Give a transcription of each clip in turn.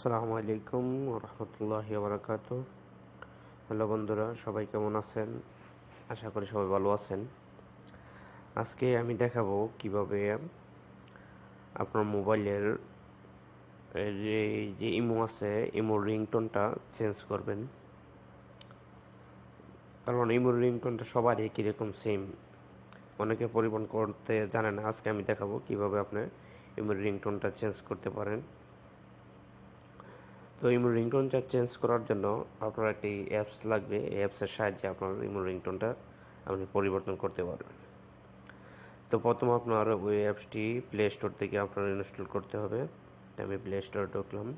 আসসালামু আলাইকুম রহমতুল্লাহ বারাকাত হ্যালো বন্ধুরা, সবাই কেমন আছেন? আশা করি সবাই ভালো আছেন। আজকে আমি দেখাবো কীভাবে আপনার মোবাইলের যে ইমো আছে, ইমোর রিংটোনটা চেঞ্জ করবেন। কারণ ইমোর রিংটোনটা সবারই কীরকম সেম অনেকে পরিবহন করতে জানে না। আজকে আমি দেখাবো কীভাবে আপনি ইমোর রিংটোনটা চেঞ্জ করতে পারেন। তো ইমো রিংটোনটা চেঞ্জ করার জন্য আপনার একটি অ্যাপস লাগবে। এই অ্যাপসের সাহায্যে আপনার ইমো রিংটোনটা আপনি পরিবর্তন করতে পারবেন। তো প্রথম আপনার ওই অ্যাপসটি প্লে স্টোর থেকে আপনার ইনস্টল করতে হবে। আমি প্লে স্টোরে ঢুকলাম।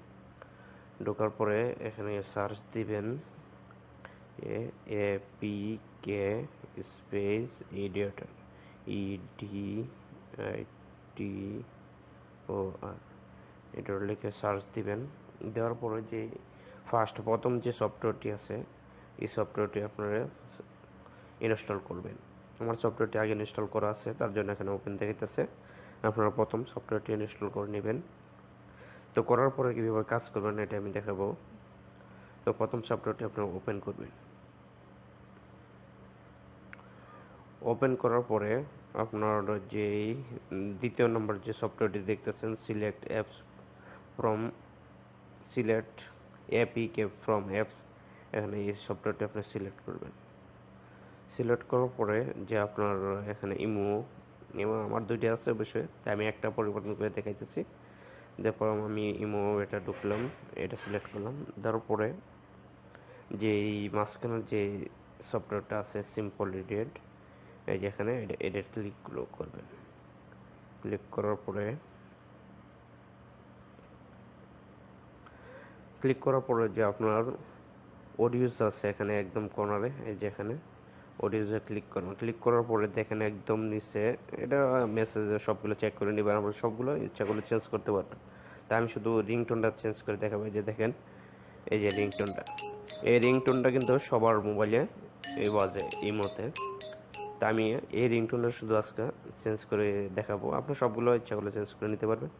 ঢোকার পরে এখানে সার্চ দিবেন। A P K space editor E D T O R এটার লিখে সার্চ দিবেন। দেওয়ার পরে যে ফার্স্ট প্রথম যে সফটওয়্যারটি আছে, এই সফটওয়্যারটি আপনারা ইনস্টল করবেন। আমার সফটওয়্যারটি আগে ইনস্টল করা আছে, তার জন্য এখানে ওপেন দেখাইতেছে। আপনারা প্রথম সফটওয়্যারটি ইনস্টল করে নেবেন। তো করার পরে কীভাবে কাজ করবেন, এটা আমি দেখাবো। তো প্রথম সফটওয়্যারটি আপনারা ওপেন করবেন। ওপেন করার পরে আপনার যেই দ্বিতীয় নম্বর যে সফটওয়্যারটি দেখতেছেন সিলেক্ট অ্যাপস ফ্রম সিলেক্ট কে ফ্রম অ্যাপস এখানে এই সফটওয়্যারটি আপনি সিলেক্ট করবেন। সিলেক্ট করার পরে যে আপনার এখানে ইমো ইমো আমার দুইটা আছে অবশ্যই, তাই আমি একটা পরিবর্তন করে দেখাইতেছি। তারপর আমি ইমো এটা ঢুকলাম, এটা সিলেক্ট করলাম। তারপরে যে এই মাঝখানের যে সফটওয়্যারটা আছে সিম্পল এডিট এই যে এখানে এডিট ক্লিক করবেন। ক্লিক করার পরে ক্লিক করার পরে যে আপনার অডিওস আছে এখানে একদম কর্নারে এই যে এখানে অডিওসে ক্লিক করবেন। ক্লিক করার পরে দেখেন একদম নিচে, এটা মেসেজে সবগুলো চেক করে নেবেন আমরা সবগুলো ইচ্ছাগুলো চেঞ্জ করতে পারবেন। তা আমি শুধু রিংটোনটা চেঞ্জ করে দেখাবো যে দেখেন, এই যে রিংটোনটা এই রিংটোনটা কিন্তু সবার মোবাইলে এই বাজে, এই মতে তা আমি এই রিংটোনটা শুধু আজকে চেঞ্জ করে দেখাবো। আপনার সবগুলো ইচ্ছাগুলো চেঞ্জ করে নিতে পারবেন।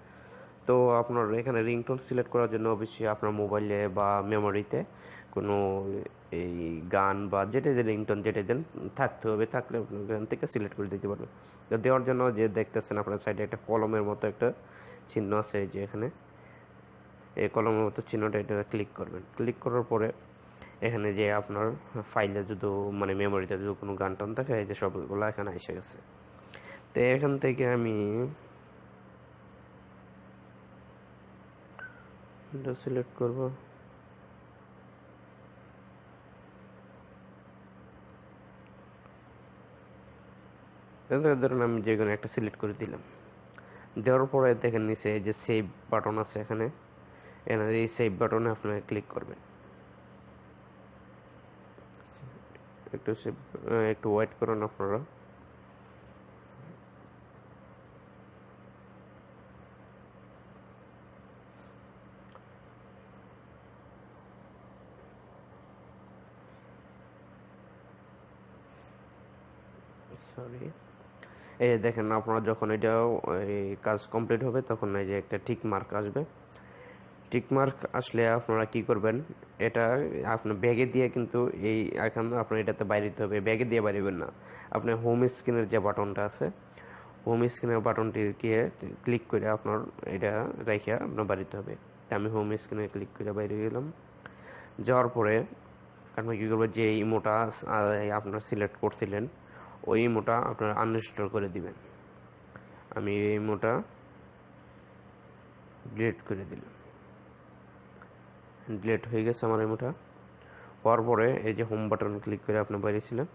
তো আপনার এখানে রিংটোন সিলেক্ট করার জন্য অবশ্যই আপনার মোবাইলে বা মেমোরিতে কোনো এই গান বা যেটা যে রিংটোন যেটা দেন থাকতে হবে, থাকলে এখান থেকে সিলেক্ট করে দিতে পারবেন। তো দেওয়ার জন্য যে দেখতেছেন আপনার সাইডে একটা কলমের মতো একটা চিহ্ন আছে যে এখানে। এই কলমের মতো চিহ্নটা এটা ক্লিক করবেন। ক্লিক করার পরে এখানে যে আপনার ফাইলে যদি মানে মেমোরিতে যদি কোনো গান টান থাকে, এই যে সবগুলো এখানে এসে গেছে। তো এখান থেকে আমি এটা সিলেক্ট করব। ধরুন আমি যে কোনো একটা সিলেক্ট করে দিলাম। দেওয়ার পরে দেখেন নিচে যে সেভ বাটন আছে এখানে। এখানে এই সেভ বাটনে আপনারা ক্লিক করবেন। একটু সেভ একটু ওয়েট করুন আপনারা। সরি এই যে দেখেন আপনারা যখন এটা এই কাজ কমপ্লিট হবে, তখন এই যে একটা টিক মার্ক আসবে। টিক মার্ক আসলে আপনারা কি করবেন, এটা আপনার ব্যাগে দিয়ে কিন্তু এই এখন আপনার এটাতে বাইরে দিতে হবে। ব্যাগে দিয়ে বাইরেবেন না। আপনার হোম স্ক্রিনের যে বাটনটা আছে হোম স্ক্রিনের বাটনটি গিয়ে ক্লিক করে আপনার এটা রেখে আপনার বাড়িতে হবে। আমি হোম স্ক্রিনে ক্লিক করে বাইরে গেলাম। যাওয়ার পরে আপনার কী করব যে ইমোটা আপনার সিলেক্ট করছিলেন ওই ইমোটা আপনারা আনইনস্টল করে দিবেন। আমি এই ইমোটা ডিলিট করে দিলাম। ডিলিট হয়ে গেছে আমার ইমোটা পরে এই যে হোম বাটন ক্লিক করে আপনি বেরিয়েছিলেন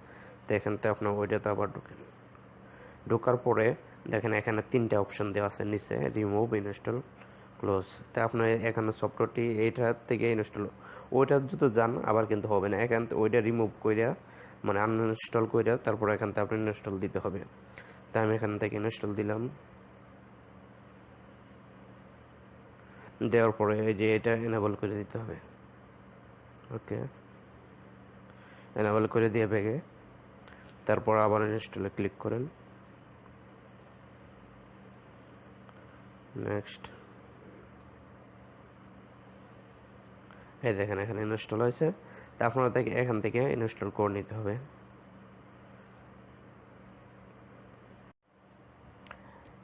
তো এখান থেকে আপনার ওইটাতে আবার ঢুকেন ঢোকার পরে দেখেন এখানে তিনটা অপশন দেওয়া আছে, নিচে রিমুভ ইনস্টল ক্লোজ তা আপনার এখানে সফটওয়্যারটি এইটার থেকে ইনস্টল ওইটা যদি যান, আবার কিন্তু হবে না। এখান ওইটা রিমুভ করে মানে আনইনস্টল করে তারপর এখান থেকে আপনি ইনস্টল দিতে হবে। তাই আমি এখান থেকে ইনস্টল দিলাম। দেওয়ার পরে এই যে এটা এনেবল করে দিতে হবে। ওকে। এনেবল করে দিয়ে ব্যাগে তারপর আবার ইনস্টলে ক্লিক করেন। নেক্সট এই দেখেন এখানে ইনস্টল হয়েছে। তা আপনারা থেকে এখান থেকে ইনস্টল করে নিতে হবে।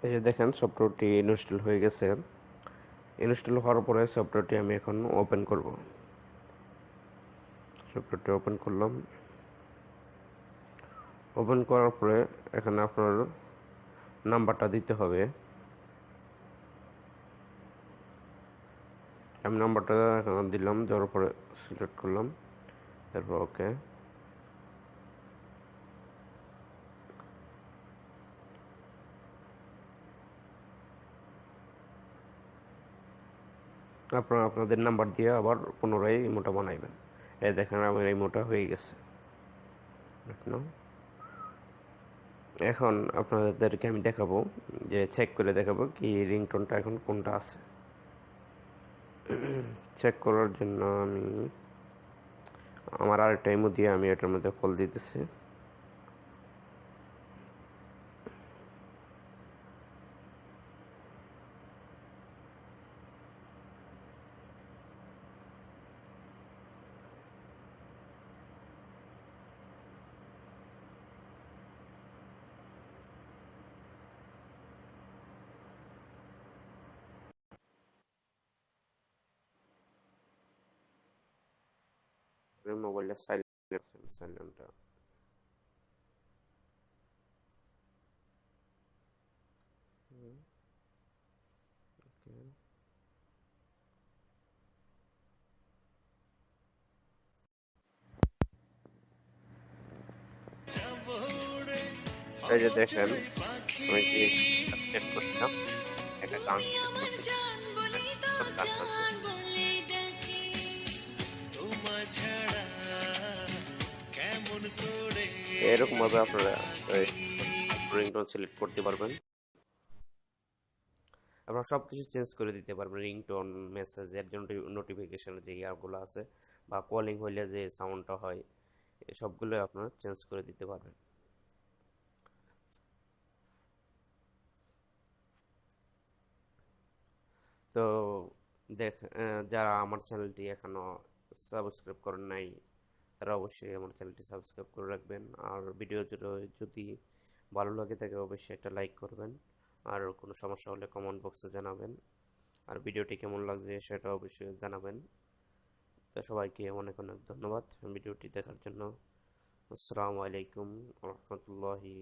এই যে দেখেন সফটওয়্যারটি ইনস্টল হয়ে গেছে। ইনস্টল হওয়ার পরে সফটওয়্যারটি আমি এখন ওপেন করব। সফটওয়্যারটি ওপেন করলাম। ওপেন করার পরে এখানে আপনার নাম্বারটা দিতে হবে। আমি নাম্বারটা এখানে দিলাম, দেওয়ার পরে সিলেক্ট করলাম। তারপর ওকে আপনারা আপনাদের নাম্বার দিয়ে আবার পুনরায় ইমোটা বানাইবেন। এই দেখেন আমার ইমোটা হয়ে গেছে। এখন আপনাদেরকে আমি দেখাবো, যে চেক করে দেখাবো কি রিংটোনটা এখন কোনটা আছে। চেক করার জন্য আমি আমার আরেকটা ইমো দিয়ে আমি এটার মধ্যে কল দিতেছি। মোবাইলের সাইলেন্ট সাইলেন্টটা এই দেখেন একটা গান এরকম ভাবে আপনারা রিংটোন সিলেক্ট করতে পারবেন। আপনারা সবকিছু চেঞ্জ করে দিতে পারবেন রিংটোন মেসেজের নোটিফিকেশন যে ইয়ারগুলো আছে, বা কলিং হইলে যে সাউন্ডটা হয় সবগুলো আপনারা চেঞ্জ করে দিতে পারবেন। তো দেখ যারা আমার চ্যানেলটি এখনও সাবস্ক্রাইব করেন নাই তারা অবশ্যই আমার চ্যানেলটি সাবস্ক্রাইব করে রাখবেন। আর ভিডিও যদি ভালো লাগে থাকে অবশ্যই একটা লাইক করবেন। আর কোনো সমস্যা হলে কমেন্ট বক্সে জানাবেন। আর ভিডিওটি কেমন লাগছে সেটা অবশ্যই জানাবেন। তো সবাইকে অনেক অনেক ধন্যবাদ ভিডিওটি দেখার জন্য। আসসালামু আলাইকুম রহমতুল্লাহি